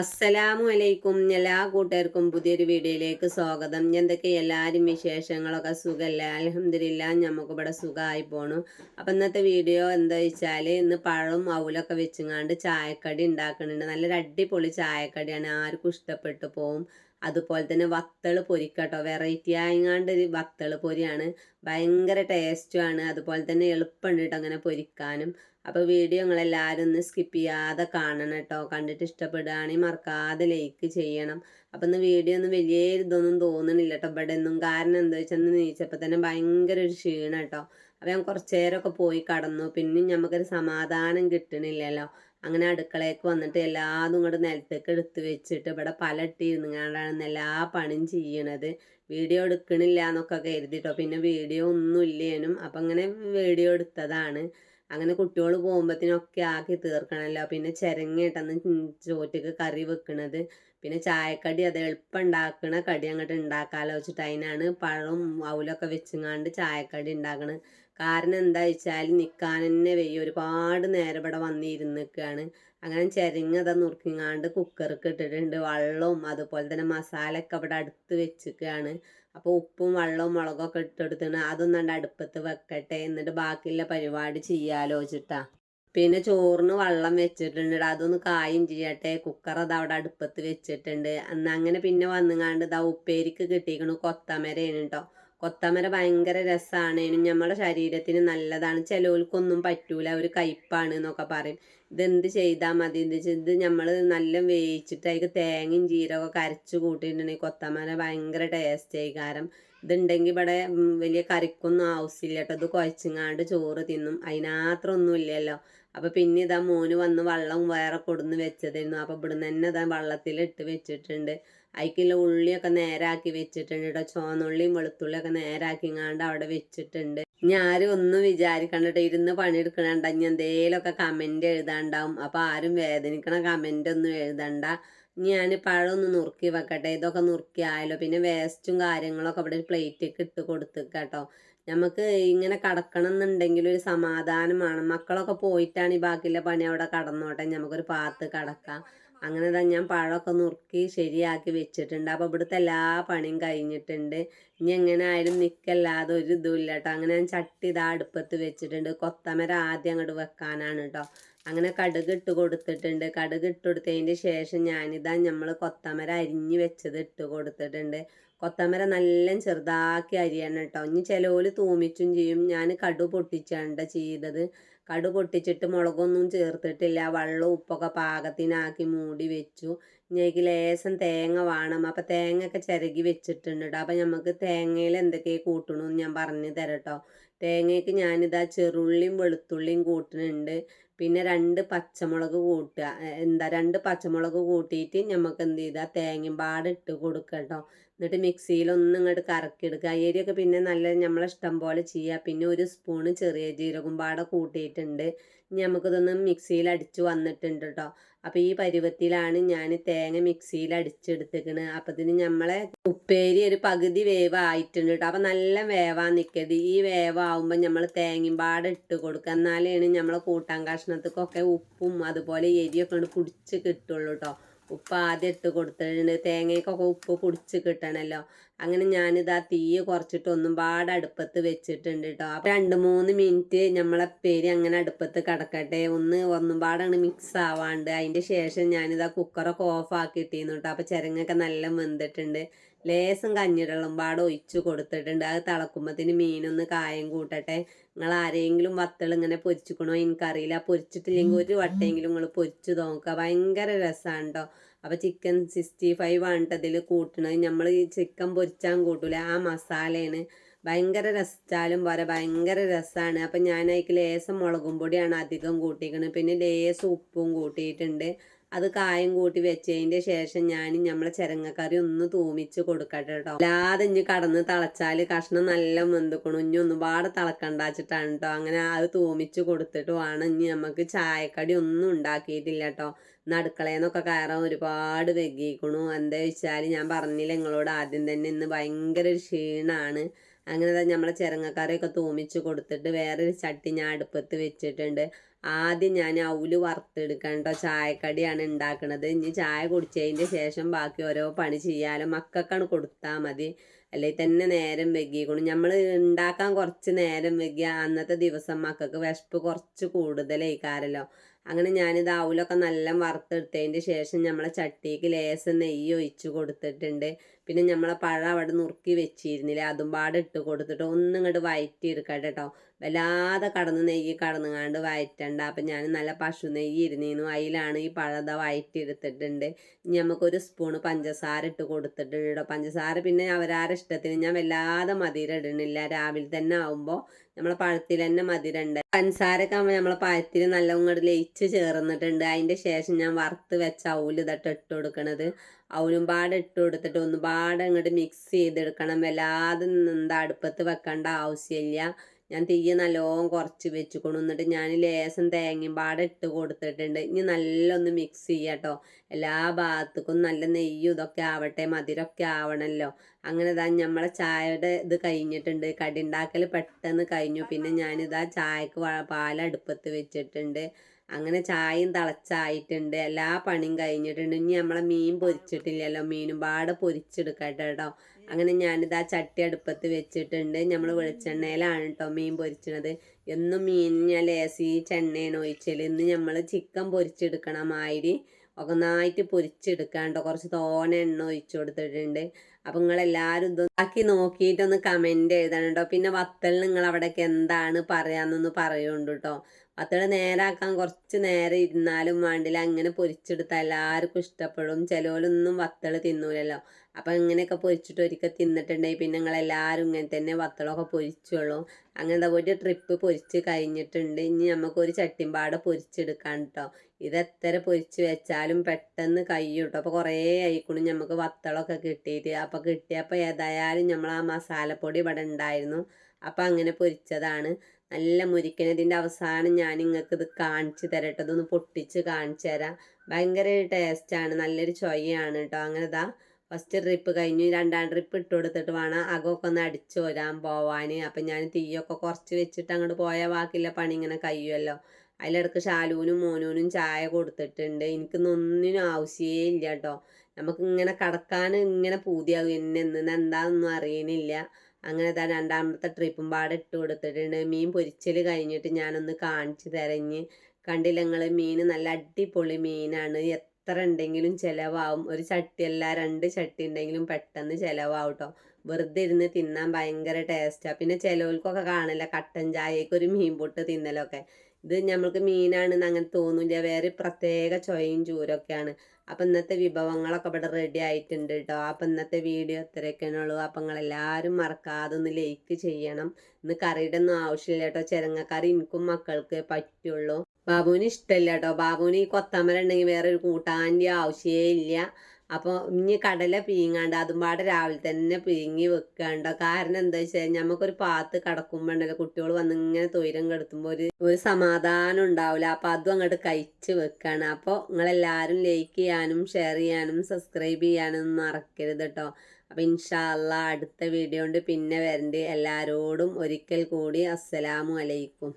അസ്സലാമു അലൈക്കും എല്ലാ കൂട്ടുകാർക്കും പുതിയൊരു വീഡിയോയിലേക്ക് സ്വാഗതം. എന്തൊക്കെ എല്ലാവരും വിശേഷങ്ങളൊക്കെ സുഖമല്ല അലഹമില്ല നമുക്കിവിടെ സുഖമായി പോണു. അപ്പം ഇന്നത്തെ വീഡിയോ എന്താ വെച്ചാൽ ഇന്ന് പഴവും അവലൊക്കെ വെച്ചുങ്ങാണ്ട് ചായക്കടി ഉണ്ടാക്കുന്നുണ്ട് നല്ലൊരു അടിപൊളി ചായക്കടിയാണ്. ആർക്കും ഇഷ്ടപ്പെട്ടു പോവും. അതുപോലെ തന്നെ വത്തൾ പൊരിക്കട്ടോ. വെറൈറ്റി ആയങ്ങാണ്ട് ഒരു വത്തൾ പൊരിയാണ്. ഭയങ്കര ടേസ്റ്റുമാണ് അതുപോലെ തന്നെ എളുപ്പമുണ്ട് കേട്ടോ അങ്ങനെ പൊരിക്കാനും. അപ്പോൾ വീഡിയോ നിങ്ങളെല്ലാവരും ഒന്ന് സ്കിപ്പ് ചെയ്യാതെ കാണണം കേട്ടോ കണ്ടിട്ട് ഇഷ്ടപ്പെടുകയാണെങ്കിൽ മറക്കാതെ ലൈക്ക് ചെയ്യണം. അപ്പം ഇന്ന് വീഡിയോ ഒന്നും വലിയ ഇതൊന്നും തോന്നണില്ല കേട്ടോ ഇവിടെ ഒന്നും കാരണം എന്താ വെച്ചാൽ നീച്ചപ്പോൾ തന്നെ ഭയങ്കര ഒരു ക്ഷീണം കേട്ടോ അപ്പോൾ ഞാൻ കുറച്ച് നേരമൊക്കെ പോയി കടന്നു. പിന്നെ നമുക്കൊരു സമാധാനം കിട്ടണില്ലല്ലോ. അങ്ങനെ അടുക്കളയ്ക്ക് വന്നിട്ട് എല്ലാതും ഇങ്ങോട്ട് നിലത്തേക്ക് എടുത്ത് വെച്ചിട്ട് ഇവിടെ പലട്ടി ഇരുന്നുകൊണ്ടാണ് എല്ലാ പണിയും ചെയ്യണത്. വീഡിയോ എടുക്കണില്ല എന്നൊക്കെ കരുതിട്ടോ. പിന്നെ വീഡിയോ ഒന്നും ഇല്ലേനും അപ്പം അങ്ങനെ വീഡിയോ എടുത്തതാണ്. അങ്ങനെ കുട്ടികൾ പോകുമ്പോഴത്തേനൊക്കെ ആക്കി തീർക്കണമല്ലോ പിന്നെ ചിരങ്ങിയിട്ടന്ന് ചോറ്റക്ക് കറി വെക്കണത്. പിന്നെ ചായക്കടി അത് എളുപ്പം ഉണ്ടാക്കണ കടി അങ്ങോട്ട് ഉണ്ടാക്കാലോ വെച്ചിട്ട് അതിനാണ് പഴവും അവലൊക്കെ വെച്ചുങ്ങാണ്ട് ചായക്കടി ഉണ്ടാക്കണത് കാരണം എന്താ വെച്ചാൽ നിൽക്കാൻ തന്നെ വെയ്യ. ഒരുപാട് നേരം ഇവിടെ വന്നിരുന്നിക്കാണ്. അങ്ങനെ ചെരങ്ങത നുറുക്കിങ്ങാണ്ട് കുക്കർക്ക് ഇട്ടിട്ടുണ്ട്. വെള്ളവും അതുപോലെ തന്നെ മസാലയൊക്കെ ഇവിടെ അടുത്ത് വെച്ചിക്കാണ്. അപ്പോൾ ഉപ്പും വെള്ളവും മുളകൊക്കെ ഇട്ടെടുത്തിട്ട് അതൊന്നും അടുപ്പത്ത് വെക്കട്ടെ. എന്നിട്ട് ബാക്കിയുള്ള പരിപാടി ചെയ്യാലോ വെച്ചിട്ടാ പിന്നെ ചോറിന് വെള്ളം വെച്ചിട്ടുണ്ട് അതൊന്ന് കായും ചെയ്യട്ടെ. കുക്കർ അത് അവിടെ അടുപ്പത്ത് വെച്ചിട്ടുണ്ട്. അന്ന് അങ്ങനെ പിന്നെ വന്നുങ്ങാണ്ട് ഇതാ ഉപ്പേരിക്ക് കിട്ടിയിരിക്കണു കൊത്തമരയാണ് കേട്ടോ കൊത്തമര ഭയങ്കര രസമാണ് നമ്മുടെ ശരീരത്തിന് നല്ലതാണ്. ചിലവർക്കൊന്നും പറ്റൂല. ഒരു കയ്പ്പാണ് എന്നൊക്കെ പറയും. ഇതെന്ത് ചെയ്താൽ മതി? എന്ത് ഇത് നമ്മൾ നല്ല വേവിച്ചിട്ട് അതിൽ തേങ്ങയും ജീരകമൊക്കെ അരച്ച് കൂട്ടിയിട്ടുണ്ടെങ്കിൽ കൊത്തമര ഭയങ്കര ടേസ്റ്റ് കാരണം ഇതുണ്ടെങ്കിൽ ഇവിടെ വലിയ കറിക്കൊന്നും ആവശ്യമില്ല കേട്ടോ. ഇത് കുഴച്ചിങ്ങാണ്ട് ചോറ് തിന്നും. അതിനാത്രമൊന്നും ഇല്ലല്ലോ. അപ്പോൾ പിന്നെ ഇതാ മോന് വന്ന് വെള്ളം വേറെ കൊടുന്ന് വെച്ചതായിരുന്നു അപ്പോൾ ഇവിടുന്ന് തന്നെ ഇതാ വെള്ളത്തിലിട്ട് വെച്ചിട്ടുണ്ട്. അതിക്കുള്ള ഉള്ളിയൊക്കെ നേരാക്കി വെച്ചിട്ടുണ്ട് കേട്ടോ ചുവന്നുള്ളിയും വെളുത്തുള്ളിയൊക്കെ നേരാക്കിങ്ങാണ്ട് അവിടെ വെച്ചിട്ടുണ്ട്. ഞാൻ ആരും ഒന്നും വിചാരിക്കണ്ട ഇരുന്ന് പണിയെടുക്കണണ്ട. ഇനി എന്തേലൊക്കെ കമന്റ് എഴുതാണ്ടാവും. അപ്പോൾ ആരും വേദനിക്കണ കമന്റ് ഒന്നും എഴുതണ്ട. ഞാൻ പഴം ഒന്ന് നുറുക്കി വെക്കട്ടെ. ഇതൊക്കെ നുറുക്കി ആയല്ലോ. പിന്നെ വേസ്റ്റും കാര്യങ്ങളൊക്കെ ഇവിടെ പ്ലേറ്റൊക്കെ ഇട്ട് കൊടുത്തേക്കാട്ടോ നമുക്ക് ഇങ്ങനെ കടക്കണം എന്നുണ്ടെങ്കിൽ ഒരു സമാധാനമാണ് മക്കളൊക്കെ പോയിട്ടാണ് ഈ ബാക്കിയുള്ള പണി അവിടെ കടന്നോട്ടെ. നമുക്കൊരു പാത്ത് കടക്കാം. അങ്ങനെ തന്നെ ഞാൻ പഴമൊക്കെ നുറുക്കി ശരിയാക്കി വെച്ചിട്ടുണ്ട്. അപ്പോൾ ഇവിടുത്തെ എല്ലാ പണിയും കഴിഞ്ഞിട്ടുണ്ട്. ഇനി എങ്ങനെ ആയാലും നിൽക്കല്ലാതെ ഒരു ഇതും ഇല്ല കേട്ടോ അങ്ങനെ ഞാൻ ചട്ടി ഇതാ അടുപ്പത്ത് വെച്ചിട്ടുണ്ട്. കൊത്തമര ആദ്യം അങ്ങോട്ട് വെക്കാനാണ് കേട്ടോ അങ്ങനെ കടുക് ഇട്ട് കൊടുത്തിട്ടുണ്ട്. കടുക് ഇട്ട് കൊടുത്തതിന്റെ ശേഷം ഞാനിതാ നമ്മൾ കൊത്തമര അരിഞ്ഞ് വെച്ചത് ഇട്ട് കൊടുത്തിട്ടുണ്ട്. കൊത്തമര നല്ല ചെറുതാക്കി അരിയണം കേട്ടോ ഇനി ചിലവര് തൂമിച്ചും ചെയ്യും. ഞാൻ കടു പൊട്ടിച്ചാണ് ചെയ്തത്. കടു പൊട്ടിച്ചിട്ട് മുളകൊന്നും ചേർത്തിട്ടില്ല. വെള്ളം ഉപ്പൊക്കെ പാകത്തിനാക്കി മൂടി വെച്ചു. ഞങ്ങൾക്ക് ലേശം തേങ്ങ വേണം. അപ്പം തേങ്ങയൊക്കെ ചിരകി വെച്ചിട്ടുണ്ട് കേട്ടോ അപ്പം നമുക്ക് തേങ്ങയിൽ എന്തൊക്കെ കൂട്ടണമെന്ന് ഞാൻ പറഞ്ഞു തരാം കേട്ടോ തേങ്ങയ്ക്ക് ഞാനിതാ ചെറുള്ളിയും വെളുത്തുള്ളിയും കൂട്ടുന്നുണ്ട് പിന്നെ രണ്ട് പച്ചമുളക് കൂട്ടുക. എന്താ രണ്ട് പച്ചമുളക് കൂട്ടിയിട്ട് നമുക്ക് എന്ത് ചെയ്താൽ തേങ്ങയും പാടിട്ട് കൊടുക്കുക കേട്ടോ എന്നിട്ട് മിക്സിയിൽ ഒന്ന് ഇങ്ങോട്ട് കറക്കിയെടുക്കുക. അരിയൊക്കെ പിന്നെ നല്ല നമ്മളെ ഇഷ്ടം പോലെ ചെയ്യുക പിന്നെ ഒരു സ്പൂണ് ചെറിയ ജീരകം പാടെ കൂട്ടിയിട്ടുണ്ട്. ഇനി നമുക്കിതൊന്ന് മിക്സിയിൽ അടിച്ച് വന്നിട്ടുണ്ട് കേട്ടോ അപ്പോൾ ഈ പരുവത്തിലാണ് ഞാൻ തേങ്ങ മിക്സിയിൽ അടിച്ചെടുത്തേക്കണ് അപ്പം ഇതിന് നമ്മളെ ഉപ്പേരി ഒരു പകുതി വേവ് ആയിട്ടുണ്ട് കേട്ടോ അപ്പം നല്ല വേവാൻ നിൽക്കരുത് ഈ വേവാകുമ്പോൾ നമ്മൾ തേങ്ങയും പാടെ ഇട്ട് കൊടുക്കുക. എന്നാലാണ് നമ്മളെ കൂട്ടാൻ കഷ്ണത്തിക്കൊക്കെ ഉപ്പും അതുപോലെ എരിയൊക്കെ പിടിച്ച് കിട്ടുള്ളൂ കേട്ടോ ഉപ്പ് ആദ്യം ഇട്ട് കൊടുത്തിട്ടുണ്ട്. തേങ്ങയ്ക്കൊക്കെ ഉപ്പ് പൊടിച്ച് കിട്ടണമല്ലോ അങ്ങനെ ഞാനിത് ആ തീ കുറച്ചിട്ട് ഒന്നും പാടെ അടുപ്പത്ത് വെച്ചിട്ടുണ്ട് കേട്ടോ അപ്പം രണ്ട് മൂന്ന് മിനിറ്റ് നമ്മളെ പേര് അങ്ങനെ അടുപ്പത്ത് കിടക്കട്ടെ. ഒന്ന് ഒന്നും പാടാണ് മിക്സ് ആവാണ്ട്. അതിന്റെ ശേഷം ഞാനിത് ആ കുക്കറൊക്കെ ഓഫ് ആക്കിയിട്ടിരുന്നു കേട്ടോ അപ്പം ചിരങ്ങൊക്കെ നല്ല വെന്തിട്ടുണ്ട്. ലേസം കഞ്ഞിടളം പാടെ ഒഴിച്ചു കൊടുത്തിട്ടുണ്ട്. അത് തിളക്കുമ്പത്തിന് മീനൊന്ന് കായം കൂട്ടട്ടെ. നിങ്ങൾ ആരെങ്കിലും വത്തൾ ഇങ്ങനെ പൊരിച്ചിക്കണോ? എനിക്കറിയില്ല. പൊരിച്ചിട്ടില്ലെങ്കിൽ ഒരു വട്ടെങ്കിലും നിങ്ങൾ പൊരിച്ചു നോക്കുക. ഭയങ്കര രസമാണ് കേട്ടോ അപ്പോൾ ചിക്കൻ സിക്സ്റ്റി ഫൈവ് ആണ് ഇതിൽ കൂട്ടണത്. നമ്മൾ ഈ ചിക്കൻ പൊരിച്ചാൻ കൂട്ടൂല. ആ മസാലയാണ്. ഭയങ്കര രസിച്ചാലും പോരാ ഭയങ്കര രസമാണ് അപ്പം ഞാൻ അതിൽ ലേസം മുളകും പൊടിയാണ് അധികം കൂട്ടിയിരിക്കുന്നത് പിന്നെ ലേസം ഉപ്പും കൂട്ടിയിട്ടുണ്ട്. അത് കായം കൂട്ടി വെച്ചതിന്റെ ശേഷം ഞാൻ നമ്മളെ ചിരങ്ങക്കറി ഒന്ന് തൂമിച്ച് കൊടുക്കട്ടെ കേട്ടോ അല്ലാതെ ഇനി കടന്ന് തിളച്ചാൽ കഷ്ണം നല്ല വെന്തുക്കണു. ഇനി ഒന്നുപാട് തിളക്കണ്ടാച്ചിട്ടാണ് കേട്ടോ അങ്ങനെ അത് തൂമിച്ച് കൊടുത്തിട്ട് വേണം ഇനി നമുക്ക് ചായക്കടി ഒന്നും ഉണ്ടാക്കിയിട്ടില്ല കേട്ടോ നടുക്കളയെന്നൊക്കെ കയറാൻ ഒരുപാട് വെകിക്കണു. എന്താ വെച്ചാൽ ഞാൻ പറഞ്ഞില്ല നിങ്ങളോട് ആദ്യം തന്നെ ഇന്ന് ഭയങ്കര ഒരു ക്ഷീണമാണ് അങ്ങനെ നമ്മളെ ചിരങ്ങക്കറിയൊക്കെ തൂമിച്ച് കൊടുത്തിട്ട് വേറൊരു ചട്ടി ഞാൻ അടുപ്പത്ത് വെച്ചിട്ടുണ്ട്. ആദ്യം ഞാൻ അവൽ വറുത്തെടുക്കണം ചായക്കടിയാണ് ഉണ്ടാക്കുന്നത് ഇനി ചായ കുടിച്ചതിന്റെ ശേഷം ബാക്കി ഓരോ പണി ചെയ്യാലോ. മക്കൾക്കാണ് കൊടുത്താൽ മതി. അല്ലെങ്കിൽ തന്നെ നേരം വെക്കിക്കണം നമ്മൾ ഉണ്ടാക്കാൻ കുറച്ച് നേരം വെക്കുക അന്നത്തെ ദിവസം മക്കൾക്ക് വിശപ്പ് കുറച്ച് കൂടുതലായിക്കാരല്ലോ. അങ്ങനെ ഞാനിത് അവലൊക്കെ നല്ല വറുത്തെടുത്തതിന്റെ ശേഷം നമ്മളെ ചട്ടിക്ക് ലേശം നെയ്യ് ഒഴിച്ച് കൊടുത്തിട്ടുണ്ട്. പിന്നെ നമ്മളെ പഴം അവിടെ നുറുക്കി വെച്ചിരുന്നില്ലേ അതും പാടെ ഇട്ട് കൊടുത്തിട്ട് ഒന്നും ഇങ്ങോട്ട് വയറ്റി എടുക്കട്ടെ കേട്ടോ വല്ലാതെ കടന്ന് നെയ്യ് കടന്നുകാണ്ട് വയറ്റണ്ട. അപ്പം ഞാൻ നല്ല പശു നെയ്യ് ഇരുന്നിരുന്നു അതിലാണ് ഈ പഴത വയറ്റി എടുത്തിട്ടുണ്ട് നമുക്കൊരു സ്പൂണ് പഞ്ചസാര ഇട്ട് കൊടുത്തിട്ടുണ്ട് കേട്ടോ പഞ്ചസാര പിന്നെ അവരാരുടെ ഇഷ്ടത്തിന് ഞാൻ വല്ലാതെ മധുരം ഇടണില്ല രാവിലെ തന്നെ ആവുമ്പോൾ നമ്മളെ പഴത്തിൽ തന്നെ മതിരണ്ട് പഞ്ചസാരൊക്കെ ആകുമ്പോൾ നമ്മളെ പഴത്തിൽ നല്ല ഇങ്ങോട്ട് ലയിച്ച് ചേർന്നിട്ടുണ്ട്. അതിന്റെ ശേഷം ഞാൻ വറുത്ത് വെച്ച ഔൽ ഇതട്ട് ഇട്ട് കൊടുക്കണത്. അവനും പാടെ ഇട്ട് കൊടുത്തിട്ട് ഒന്ന് പാടെ അങ്ങോട്ട് മിക്സ് ചെയ്തെടുക്കണം. വല്ലാതെ എന്താ അടുപ്പത്ത് വെക്കേണ്ട ആവശ്യമില്ല. ഞാൻ തീയ നല്ലോണം കുറച്ച് വെച്ചുകൊണ്ടു എന്നിട്ട് ഞാൻ ലേശം തേങ്ങയും പാടെ ഇട്ട് കൊടുത്തിട്ടുണ്ട്. ഇനി നല്ലൊന്ന് മിക്സ് ചെയ്യാട്ടോ എല്ലാ ഭാഗത്തേക്കും നല്ല നെയ്യും ഇതൊക്കെ ആവട്ടെ മധുരമൊക്കെ ആവണമല്ലോ അങ്ങനെ ഇതാ നമ്മളെ ചായയുടെ ഇത് കഴിഞ്ഞിട്ടുണ്ട്. കടി ഉണ്ടാക്കൽ പെട്ടെന്ന് കഴിഞ്ഞു. പിന്നെ ഞാനിതാ ചായക്ക് പാലടുപ്പത്ത് വെച്ചിട്ടുണ്ട്. അങ്ങനെ ചായയും തിളച്ചായിട്ടുണ്ട്. എല്ലാ പണിയും കഴിഞ്ഞിട്ടുണ്ട്. ഇനി നമ്മളെ മീൻ പൊരിച്ചിട്ടില്ലല്ലോ. മീനും പാടെ പൊരിച്ചെടുക്കട്ടെ കേട്ടോ അങ്ങനെ ഞാനിത് ആ ചട്ടി അടുപ്പത്ത് വെച്ചിട്ടുണ്ട്. നമ്മൾ വെളിച്ചെണ്ണയിലാണ് കേട്ടോ മീൻ പൊരിച്ചത് എന്നും മീൻ ഞാൻ ലേസി ചെണ്ണയാണ് ഇന്ന് നമ്മൾ ചിക്കൻ പൊരിച്ചെടുക്കണം മാതിരി ഒന്നായിട്ട് പൊരിച്ചെടുക്കാണ്ടോ. കുറച്ച് തോന എണ്ണ ഒഴിച്ചു കൊടുത്തിട്ടുണ്ട്. അപ്പം നിങ്ങളെല്ലാവരും ഇതാക്കി നോക്കിയിട്ടൊന്ന് കമന്റ് എഴുതണം കേട്ടോ പിന്നെ വത്തൽ നിങ്ങൾ അവിടേക്ക് എന്താണ് പറയാമെന്നൊന്ന് പറയുന്നുണ്ട് കേട്ടോ വത്തൽ നേരാക്കാൻ കുറച്ച് നേരം ഇരുന്നാലും വേണ്ടില്ല. അങ്ങനെ പൊരിച്ചെടുത്താൽ എല്ലാവർക്കും ഇഷ്ടപ്പെടും. ചിലവരൊന്നും വത്തൾ തിന്നൂലല്ലോ. അപ്പം ഇങ്ങനെയൊക്കെ പൊരിച്ചിട്ട് ഒരിക്കൽ തിന്നിട്ടുണ്ടെങ്കിൽ പിന്നെ നിങ്ങളെല്ലാവരും ഇങ്ങനെ തന്നെ വത്തളമൊക്കെ പൊരിച്ചോളൂ. അങ്ങനത്തെ ഒരു ട്രിപ്പ് പൊരിച്ച് കഴിഞ്ഞിട്ടുണ്ട്. ഇനി നമുക്കൊരു ചട്ടിമ്പാടെ പൊരിച്ചെടുക്കാൻ കേട്ടോ ഇത് എത്ര പൊരിച്ച് വെച്ചാലും പെട്ടെന്ന് കഴിയും കേട്ടോ അപ്പോൾ കുറേ ആയിക്കണു. നമുക്ക് വത്തളമൊക്കെ കിട്ടിയിട്ട് അപ്പോൾ കിട്ടിയപ്പോൾ ഏതായാലും നമ്മൾ ആ മസാലപ്പൊടി ഇവിടെ ഉണ്ടായിരുന്നു അപ്പോൾ അങ്ങനെ പൊരിച്ചതാണ്. നല്ല മുരിക്കണതിന്റെ അവസാനം ഞാൻ നിങ്ങൾക്ക് ഇത് കാണിച്ച് തരട്ടെ. ഇതൊന്ന് പൊട്ടിച്ച് കാണിച്ചു തരാം. ഭയങ്കര ടേസ്റ്റാണ് നല്ലൊരു ചൊയ്യാണ് കേട്ടോ അങ്ങനെ ഇതാ ഫസ്റ്റ് ട്രിപ്പ് കഴിഞ്ഞു രണ്ടാം ട്രിപ്പ് ഇട്ട് കൊടുത്തിട്ട് വേണം അകമൊക്കെ ഒന്ന് അടിച്ചു വരാൻ പോവാൻ അപ്പം ഞാൻ തീയൊക്കെ കുറച്ച് വെച്ചിട്ട് അങ്ങോട്ട് പോയാൽ ബാക്കിയുള്ള പണി ഇങ്ങനെ കഴിയുമല്ലോ അതിലിടക്ക് ഷാലൂനും മോനൂനും ചായ കൊടുത്തിട്ടുണ്ട്. എനിക്കൊന്നൊന്നിനും ആവശ്യമേ ഇല്ല കേട്ടോ നമുക്ക് ഇങ്ങനെ കടക്കാൻ ഇങ്ങനെ പൂതിയാകും. എന്നെ എന്താണെന്നൊന്നും അറിയണില്ല. അങ്ങനെ താ രണ്ടാമത്തെ ട്രിപ്പും പാടെ ഇട്ട് കൊടുത്തിട്ടുണ്ട്. മീൻ പൊരിച്ചൽ കഴിഞ്ഞിട്ട് ഞാനൊന്ന് കാണിച്ചു തരഞ്ഞ്. കണ്ടില്ല നിങ്ങൾ മീൻ നല്ല അടിപൊളി മീനാണ്. എത്ര ഉണ്ടെങ്കിലും ചിലവാകും ഒരു ചട്ടിയല്ല രണ്ട് ചട്ടി ഉണ്ടെങ്കിലും പെട്ടെന്ന് ചിലവാകും വെറുതെ ഇരുന്ന് തിന്നാൻ ഭയങ്കര ടേസ്റ്റാണ് പിന്നെ ചിലവർക്കൊക്കെ കാണില്ല കട്ടൻ ചായക്ക് ഒരു മീൻ പൊട്ട് തിന്നലൊക്കെ. ഇത് നമ്മൾക്ക് മീനാണെന്ന് അങ്ങനെ തോന്നില്ല. വേറെ പ്രത്യേക ചൊയയും ചൂരൊക്കെയാണ്. അപ്പം ഇന്നത്തെ വിഭവങ്ങളൊക്കെ ഇവിടെ റെഡി ആയിട്ടുണ്ട് കേട്ടോ അപ്പം ഇന്നത്തെ വീഡിയോ ഇത്രയൊക്കെയാണ് ഉള്ളൂ അപ്പം നിങ്ങളെല്ലാവരും മറക്കാതെ ഒന്ന് ലൈക്ക് ചെയ്യണം. ഇന്ന് കറിയുടെ ഒന്നും ആവശ്യമില്ല കേട്ടോ ചിരങ്ങക്കറി എനിക്കും മക്കൾക്ക് പറ്റുള്ളൂ. ബാബുവിന് ഇഷ്ടമില്ല കേട്ടോ ബാബുവിന് ഈ കൊത്തമര ഉണ്ടെങ്കിൽ വേറെ ഒരു കൂട്ടാന്റെ ആവശ്യമേ ഇല്ല. അപ്പോൾ ഇനി കടല പീങ്ങാണ്ട് അതും പാടെ രാവിലെ തന്നെ പീങ്ങി വെക്കാണ്ടോ? കാരണം എന്താ വെച്ചാൽ നമുക്കൊരു പാത്ത് കടക്കുമ്പോൾ ഉണ്ടല്ലോ കുട്ടികൾ വന്ന് ഇങ്ങനെ തൊയിരം കെടുത്തുമ്പോൾ ഒരു ഒരു സമാധാനം ഉണ്ടാവില്ല അപ്പോൾ അതും അങ്ങോട്ട് കഴിച്ച് വെക്കാണ്. അപ്പോൾ നിങ്ങളെല്ലാവരും ലൈക്ക് ചെയ്യാനും ഷെയർ ചെയ്യാനും സബ്സ്ക്രൈബ് ചെയ്യാനും മറക്കരുത് കേട്ടോ അപ്പോൾ ഇൻഷാല്ല അടുത്ത വീഡിയോ കൊണ്ട് പിന്നെ വരണ്ട്. എല്ലാവരോടും ഒരിക്കൽ കൂടി അസ്സലാമു അലൈക്കും.